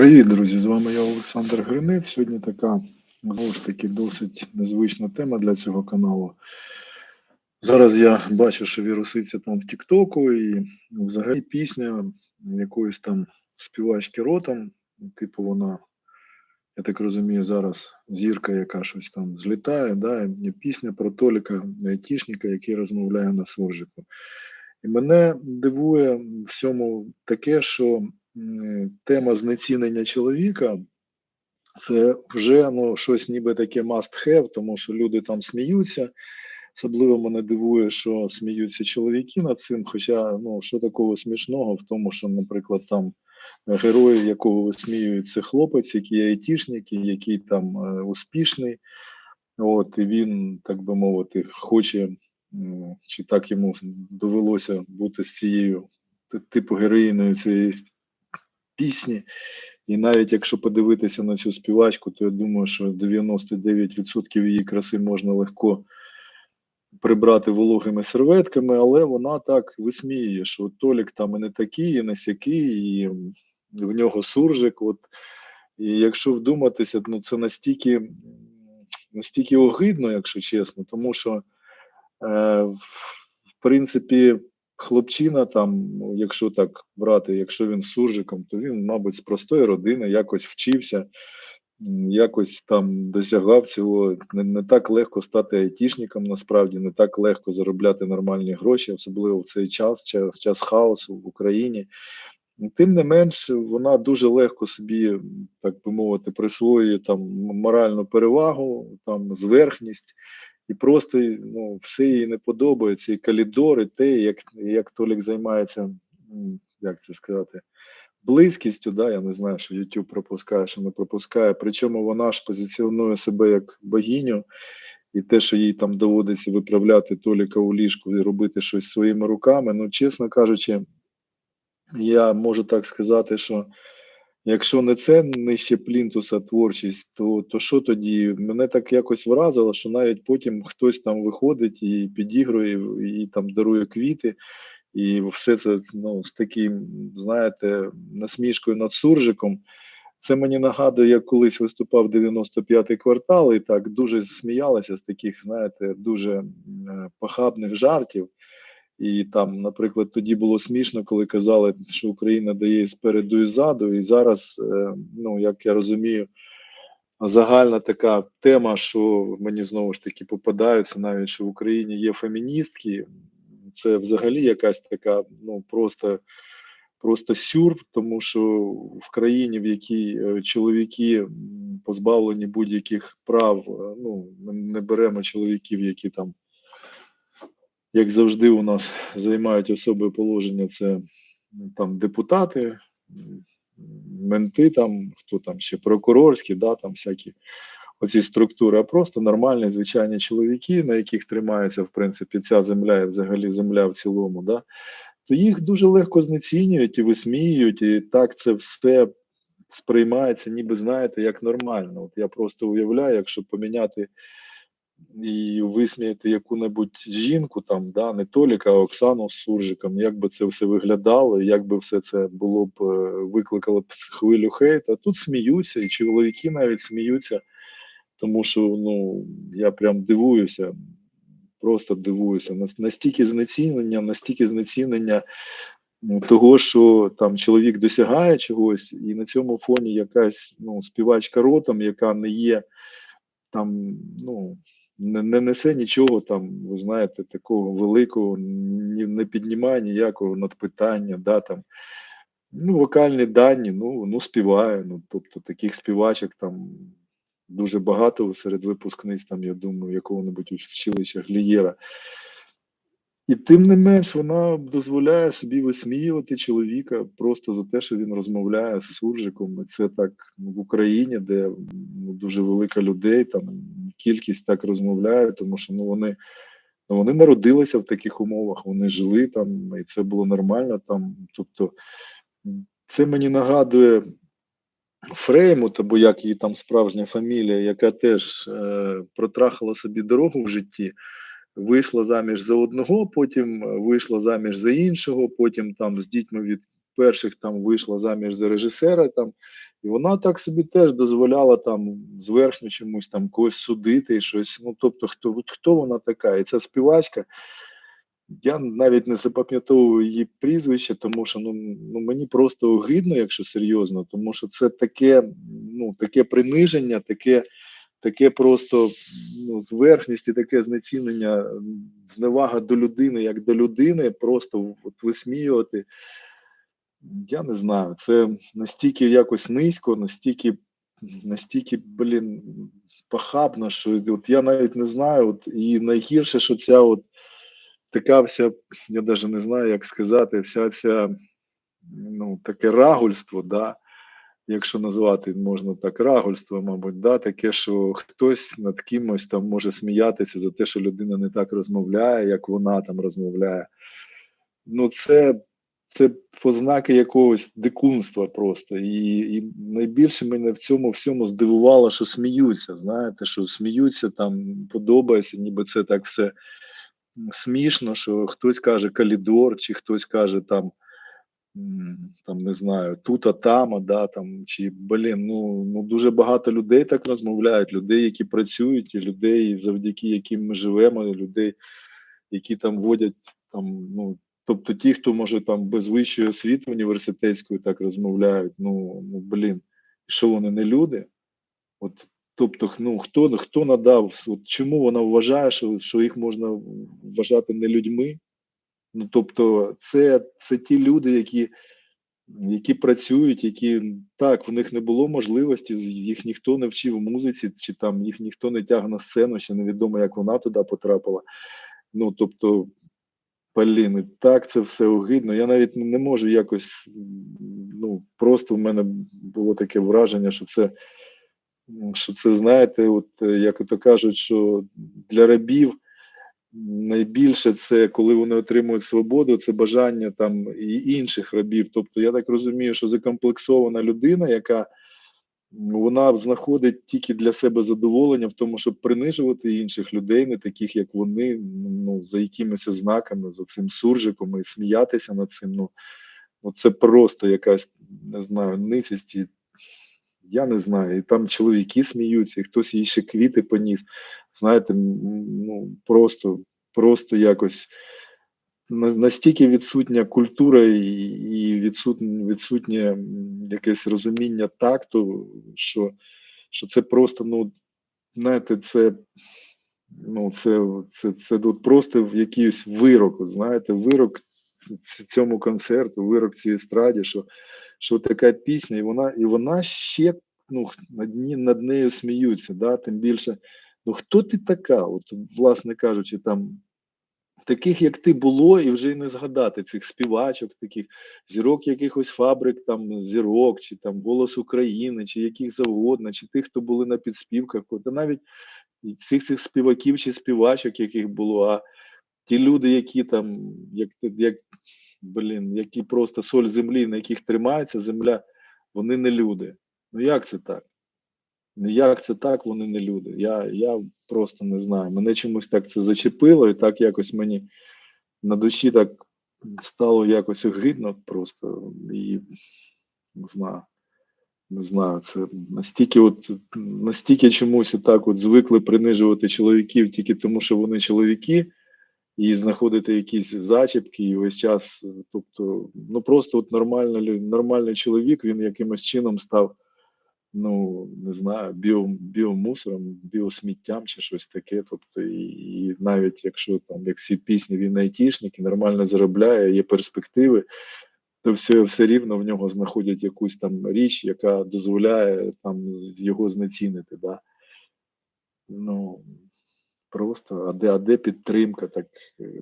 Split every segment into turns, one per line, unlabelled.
Привіт, друзі! З вами я Олександр Гринець. Сьогодні така знову ж таки досить незвична тема для цього каналу. Зараз я бачу, що віруситься там в Тіктоку, і взагалі пісня якоїсь там співачки ротом, типу вона, я так розумію, зараз зірка, яка щось там злітає, да, і пісня про Толіка Айтішника, який розмовляє на суржику. І мене дивує в цьому таке, що тема знецінення чоловіка це вже ну, щось ніби таке must have, тому що люди там сміються. Особливо мене дивує, що сміються чоловіки над цим. Хоча ну що такого смішного в тому, що, наприклад, там герой, якого висміюють, це хлопець, який айтішник, який там е, успішний. От і він, так би мовити, хоче, чи так йому довелося бути з цією типу героїною цієї пісні. І навіть якщо подивитися на цю співачку, то я думаю, що 99% її краси можна легко прибрати вологими серветками, але вона так висміює, що Толік там і не такий, і не сякий, і в нього суржик. От. І якщо вдуматися, ну це настільки, настільки огидно, якщо чесно, тому що, е, в принципі, хлопчина там, ну, якщо так брати, якщо він суржиком, то він, мабуть, з простої родини якось вчився, якось там досягав цього. Не, не так легко стати айтішником, насправді, не так легко заробляти нормальні гроші, особливо в цей час, час, час хаосу в Україні. Тим не менш, вона дуже легко собі, так би мовити, присвоює там моральну перевагу, там зверхність, і просто ну, все їй не подобається. І калідор, і те, як, як Толік займається, як це сказати, близькістю, да, я не знаю, що YouTube пропускає, що не пропускає. Причому вона ж позиціонує себе як богиню, і те, що їй там доводиться виправляти Толіка у ліжку і робити щось своїми руками, ну, чесно кажучи, я можу так сказати, що якщо не це нижче плінтуса творчість, то, то що тоді? Мене так якось вразило, що навіть потім хтось там виходить і підігрує, і там дарує квіти, і все це ну, з таким, знаєте, насмішкою над суржиком. Це мені нагадує, як колись виступав 95-й квартал, і так дуже сміялися з таких, знаєте, дуже е, похабних жартів. І там, наприклад, тоді було смішно, коли казали, що Україна дає спереду і ззаду. І зараз, е, ну як я розумію, загальна така тема, що мені знову ж таки попадаються, навіть що в Україні є феміністки. Це взагалі якась така, ну просто, просто сюр, тому що в країні, в якій е, чоловіки позбавлені будь-яких прав, е, ну ми не беремо чоловіків, які там як завжди, у нас займають особливе положення це там депутати, менти, там хто там ще прокурорські, да, там всякі оці структури, а просто нормальні звичайні чоловіки, на яких тримається в принципі ця земля і взагалі земля в цілому, да, то їх дуже легко знецінюють і висміюють, і так це все сприймається, ніби знаєте, як нормально. От я просто уявляю, якщо поміняти і висміяти яку-небудь жінку, там, да, не Толіка, а Оксану з суржиком, як би це все виглядало, як би все це було б е, викликало б хвилю хейта. Тут сміються, і чоловіки навіть сміються, тому що ну я прям дивуюся, просто дивуюся. Настільки знецінення, настільки знецінення ну, того, що там чоловік досягає чогось, і на цьому фоні якась ну, співачка ротом, яка не є там, ну, не, не несе нічого там, ви знаєте, такого великого, ні, не піднімає ніякого надпитання, да, там, ну, вокальні дані, ну, ну, співає, ну, тобто таких співачок там дуже багато серед випускниць, там, я думаю, якого-небудь училища Глієра. І тим не менш вона дозволяє собі висміювати чоловіка просто за те, що він розмовляє з суржиком. І це так ну, в Україні, де ну, дуже велика людей, там кількість так розмовляє, тому що ну вони, ну, вони народилися в таких умовах, вони жили там, і це було нормально там. Тобто це мені нагадує Фреймут, або як її там справжня фамілія, яка теж е, протрахала собі дорогу в житті вийшла заміж за одного, потім е, вийшла заміж за іншого, потім там з дітьми від перших там вийшла заміж за режисера там. І вона так собі теж дозволяла там зверхньо чомусь там когось судити і щось. Ну тобто, хто хто вона така? І ця співачка. Я навіть не запам'ятовую її прізвище, тому що ну, ну мені просто огидно, якщо серйозно, тому що це таке, ну таке приниження, таке, таке просто ну, зверхність і таке знецінення, зневага до людини як до людини, просто от висміювати. Я не знаю, це настільки якось низько, настільки, настільки, блін, похабно, що от я навіть не знаю. От, і найгірше, що ця от така вся, я навіть не знаю, як сказати, вся ця ну, таке рагульство, да, якщо назвати можна так, рагульство, мабуть, да, таке, що хтось над кимось там може сміятися за те, що людина не так розмовляє, як вона там розмовляє. Ну, це, це познаки якогось дикунства просто. І, і найбільше мене в цьому всьому здивувало, що сміються. Знаєте, що сміються там, подобається, ніби це так все смішно, що хтось каже калідор, чи хтось каже там, там не знаю, тута тама, да, там, чи блін, ну, ну дуже багато людей так розмовляють, людей, які працюють, і людей, завдяки яким ми живемо, і людей, які там водять там, ну. Тобто ті, хто може там без вищої освіти університетської так розмовляють, ну, ну блін, що вони не люди? От Тобто, ну хто хто надав, от чому вона вважає, що що їх можна вважати не людьми? Ну тобто, це це ті люди, які які працюють, які так, в них не було можливості, їх ніхто не вчив музиці, чи там їх ніхто не тяг на сцену, ще невідомо, як вона туди потрапила. Ну тобто, блін, так це все огидно. Я навіть не можу якось. Ну просто в мене було таке враження, що це що це знаєте, от як то кажуть, що для рабів найбільше це коли вони отримують свободу, це бажання там і інших рабів. Тобто, я так розумію, що закомплексована людина, яка вона знаходить тільки для себе задоволення в тому, щоб принижувати інших людей, не таких як вони, ну за якимись ознаками, за цим суржиком і сміятися над цим. Ну, ну це просто якась не знаю, ницість я не знаю, і там чоловіки сміються, і хтось їй ще квіти поніс. Знаєте, ну просто просто якось настільки відсутня культура і відсутнє, відсутнє якесь розуміння такту, що що це просто, ну, знаєте, це ну, це, це, це, це просто якийсь вирок, знаєте, вирок цьому концерту, вирок цій естраді, що що така пісня, і вона і вона ще ну, над над нею сміються. да, Тим більше, ну хто ти така? От, власне кажучи, там таких, як ти було, і вже й не згадати цих співачок, таких зірок якихось фабрик, там зірок, чи там голос України, чи яких завгодно, чи тих, хто були на підспівках, та навіть цих цих співаків чи співачок, яких було. а Ті люди, які там, як як блін, які просто соль землі, на яких тримається земля, вони не люди. Ну як це так? Ну як це так, вони не люди? Я я просто не знаю. Мене чомусь так це зачепило, і так якось мені на душі так стало якось огидно просто і не знаю. Не знаю, це настільки, от настільки чомусь так от звикли принижувати чоловіків тільки тому, що вони чоловіки і знаходити якісь зачіпки, і весь час, тобто, ну просто от нормальний, нормальний чоловік, він якимось чином став, ну не знаю, біо, біомусором, біосміттям чи щось таке. Тобто, і, і навіть якщо там як всі пісні він айтішник і нормально заробляє, є перспективи. То все все рівно в нього знаходять якусь там річ, яка дозволяє там його знецінити. Да? Ну, Просто, а де а де підтримка? Так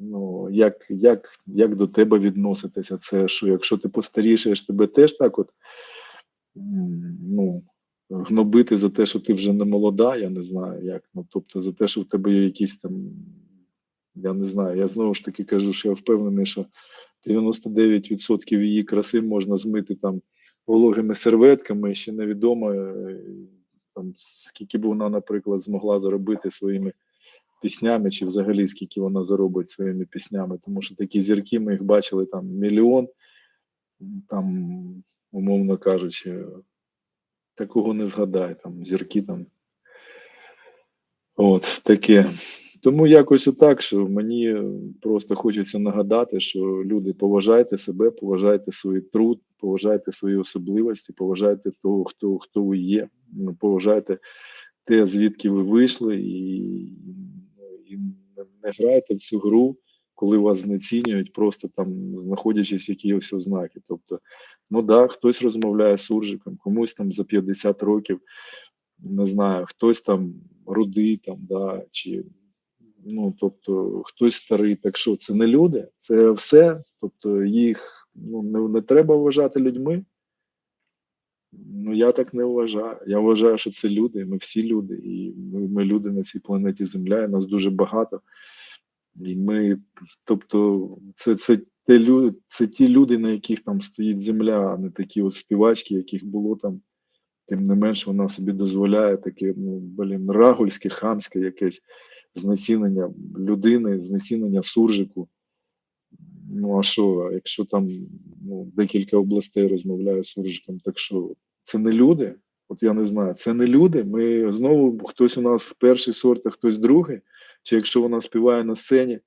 ну як як, як до тебе відноситися? Це що, якщо ти постарішаєш, тебе теж так от ну, гнобити за те, що ти вже не молода, я не знаю як. Ну тобто за те, що в тебе є якісь там, я не знаю, я знову ж таки кажу, що я впевнений, що 99% її краси можна змити там вологими серветками, ще невідомо е, там скільки б вона, наприклад, змогла заробити своїми піснями, чи взагалі скільки вона заробить своїми піснями, тому що такі зірки ми їх бачили там мільйон, там, умовно кажучи, такого не згадай, там зірки там. От таке. Тому якось отак, що мені просто хочеться нагадати, що люди поважайте себе, поважайте свій труд, поважайте свої особливості, поважайте того, хто, хто ви є, ну, поважайте те, звідки ви вийшли, і, ну, і не- грайте в цю гру, коли вас знецінюють, просто там знаходячись в якихось ознаки. Тобто, ну да, хтось розмовляє з суржиком, комусь там за 50 років, не знаю, хтось там рудий, там, да, чи ну, тобто, хтось старий, так що це не люди, це все. Тобто їх ну, не, не треба вважати людьми. Ну, я так не вважаю. Я вважаю, що це люди, ми всі люди, і ми, ми люди на цій планеті Земля, і нас дуже багато. І ми, тобто, це, це, те, лю- це ті люди, на яких там стоїть земля, а не такі от співачки, яких було там. Тим не менш, вона собі дозволяє таке, ну, блін, рагульське, хамське якесь знецінення людини, знецінення суржику. Ну а що, якщо там ну, декілька областей розмовляє з суржиком, так що це не люди? От я не знаю, це не люди. Ми знову хтось у нас перший сорт, а хтось другий. Чи якщо вона співає на сцені,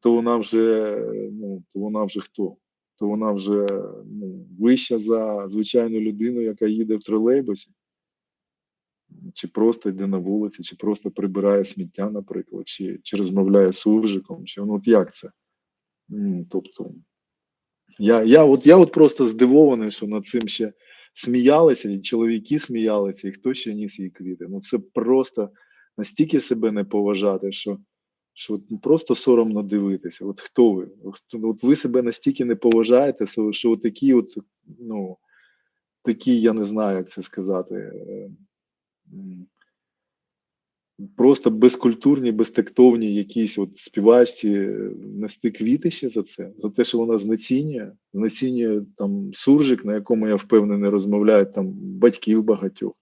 то вона вже ну, то вона вже хто? То вона вже ну, вища за звичайну людину, яка їде в тролейбусі, чи просто йде на вулиці, чи просто прибирає сміття, наприклад, чи, чи розмовляє з суржиком, чи ну от як це? М, Тобто, я, я, от, я от просто здивований, що над цим ще сміялися, і чоловіки сміялися, і хто ще ніс їй квіти. Ну це просто настільки себе не поважати, що, що от, просто соромно дивитися. От хто ви? От, ви себе настільки не поважаєте, що, от такі, от, ну, такі, я не знаю, як це сказати. е, Просто безкультурні, безтактовні якісь от співачці нести квіти ще за це, за те, що вона знецінює, знецінює там суржик, на якому я впевнений, розмовляють там батьків багатьох,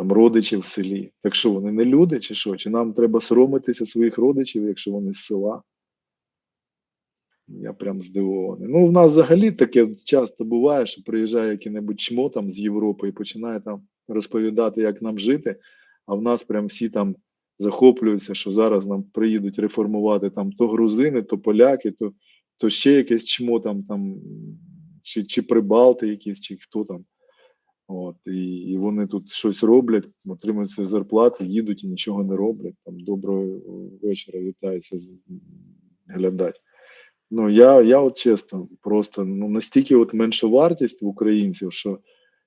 там родичів в селі. Так що вони не люди, чи що? Чи нам треба соромитися своїх родичів, якщо вони з села? Я прям здивований. Ну, в нас взагалі таке часто буває, що приїжджає який-небудь чмо там з Європи і починає там розповідати, як нам жити, а в нас прям всі там захоплюються, що зараз нам приїдуть реформувати там то грузини, то поляки, то, то ще якесь чмо там, там чи, чи прибалти якісь, чи хто там. От, і, і вони тут щось роблять, отримують ці зарплати, їдуть і нічого не роблять. Там доброго вечора вітаються з глядач. Ну, я, я от чесно, просто ну, настільки от меншовартість в українців, що,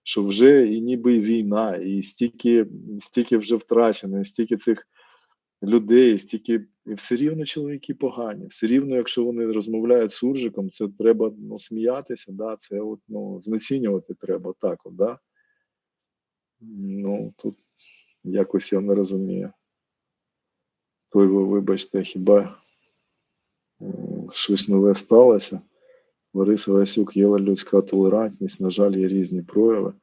що вже і ніби війна, і стільки, стільки вже втрачено, і стільки цих людей, стільки, і все рівно чоловіки погані. Все рівно, якщо вони розмовляють з суржиком, це треба ну, сміятися, да, це от, ну, знецінювати треба так, от, да. Ну, тут якось я не розумію. Той ви, вибачте, хіба щось нове сталося. Лариса Васюк, є людська толерантність, на жаль, є різні прояви.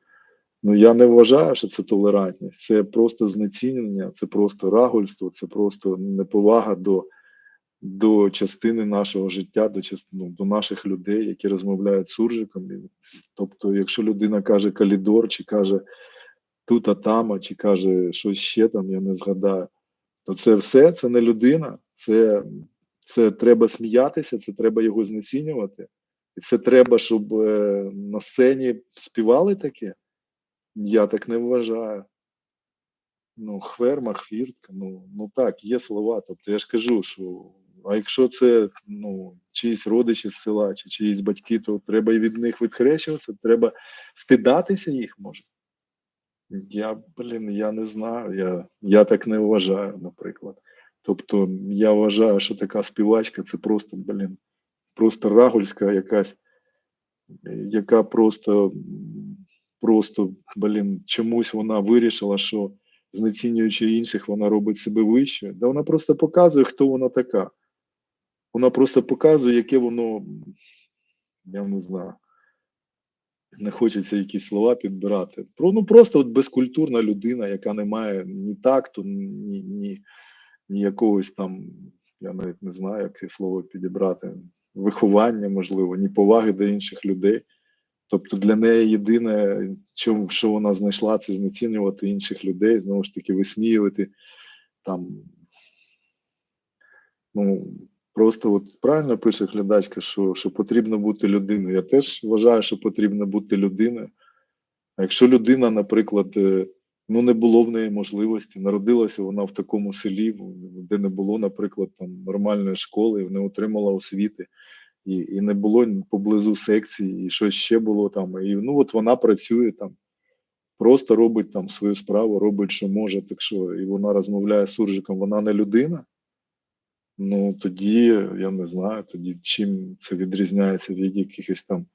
Ну, я не вважаю, що це толерантність, це просто знецінення, це просто рагульство, це просто неповага до, до частини нашого життя, до, ну, до наших людей, які розмовляють суржиком. Тобто, якщо людина каже калідор, чи каже тут, а там, а чи каже щось ще там, я не згадаю, то це все це не людина, це, це треба сміятися, це треба його знецінювати. І це треба, щоб е, на сцені співали таке. Я так не вважаю. Ну, хверма, хвіртка, ну, ну так, є слова. Тобто я ж кажу, що а якщо це ну, чиїсь родичі з села, чи чиїсь батьки, то треба і від них відхрещуватися, треба стидатися їх може. Я, блін, я не знаю, я, я так не вважаю, наприклад. Тобто, я вважаю, що така співачка це просто, блін, просто рагульська якась, яка просто, просто, блін, чомусь вона вирішила, що знецінюючи інших, вона робить себе вищою. Да вона просто показує, хто вона така. Вона просто показує, яке воно, я не знаю. Не хочеться якісь слова підбирати. Про, ну просто от безкультурна людина, яка не має ні такту, ні, ні, ні якогось там, я навіть не знаю, яке слово підібрати. виховання, можливо, ні поваги до інших людей. Тобто для неї єдине, що, вона знайшла, це знецінювати інших людей, знову ж таки, висміювати там. Ну, просто от правильно пише глядачка, що, що потрібно бути людиною. Я теж вважаю, що потрібно бути людиною. А якщо людина, наприклад, е, ну не було в неї можливості, народилася вона в такому селі, де не було, наприклад, там нормальної школи, не отримала освіти, і, і не було поблизу секції, і щось ще було там. І ну от вона працює там, просто робить там свою справу, робить, що може. Так що, і вона розмовляє з суржиком, вона не людина. Ну тоді я не знаю, тоді чим це відрізняється від якихось там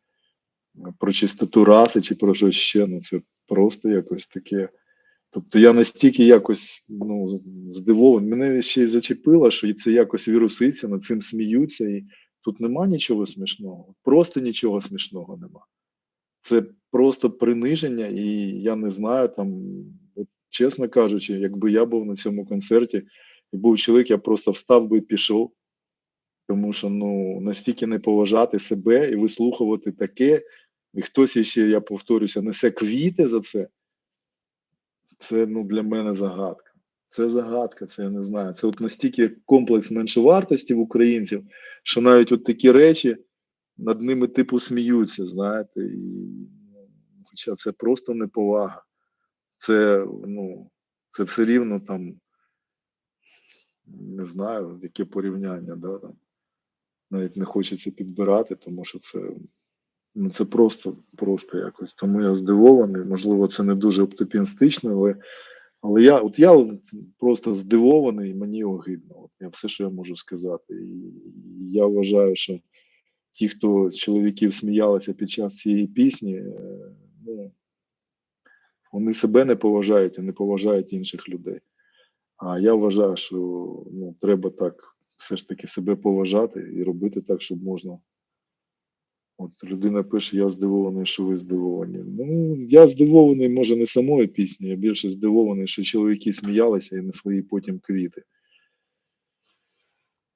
про чистоту раси чи про щось ще. Ну це просто якось таке. Тобто я настільки якось ну, здивований. Мене ще й зачепило, що це якось віруситься, над цим сміються, і тут нема нічого смішного. Просто нічого смішного нема. Це просто приниження, і я не знаю, там, от, чесно кажучи, якби я був на цьому концерті був чоловік, я просто встав би і пішов. Тому що ну настільки не поважати себе і вислухувати таке, і хтось іще, я повторюся, несе квіти за це. Це ну для мене загадка. Це загадка, це я не знаю. Це от настільки комплекс меншовартості в українців, що навіть от такі речі над ними типу сміються, знаєте, і ну, хоча це просто неповага. Це ну, це все рівно там, не знаю, яке порівняння, да, там. навіть не хочеться підбирати, тому що це, ну, це просто, просто якось. Тому я здивований. Можливо, це не дуже оптимістично, але, але я, от я просто здивований, і мені огидно. От я все, що я можу сказати. І я вважаю, що ті, хто з чоловіків сміялися під час цієї пісні, е, ну, вони себе не поважають і не поважають інших людей. А я вважаю, що ну, треба так все ж таки себе поважати і робити так, щоб можна. От людина пише: Я здивований, що ви здивовані. Ну, я здивований, може, не самою піснею, я більше здивований, що чоловіки сміялися і несли потім квіти.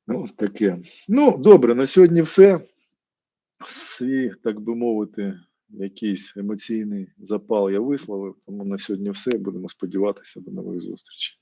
Ну, таке. Ну, добре, на сьогодні все. Свій, так би мовити, якийсь емоційний запал я висловив. Тому на сьогодні все. Будемо сподіватися до нових зустрічей.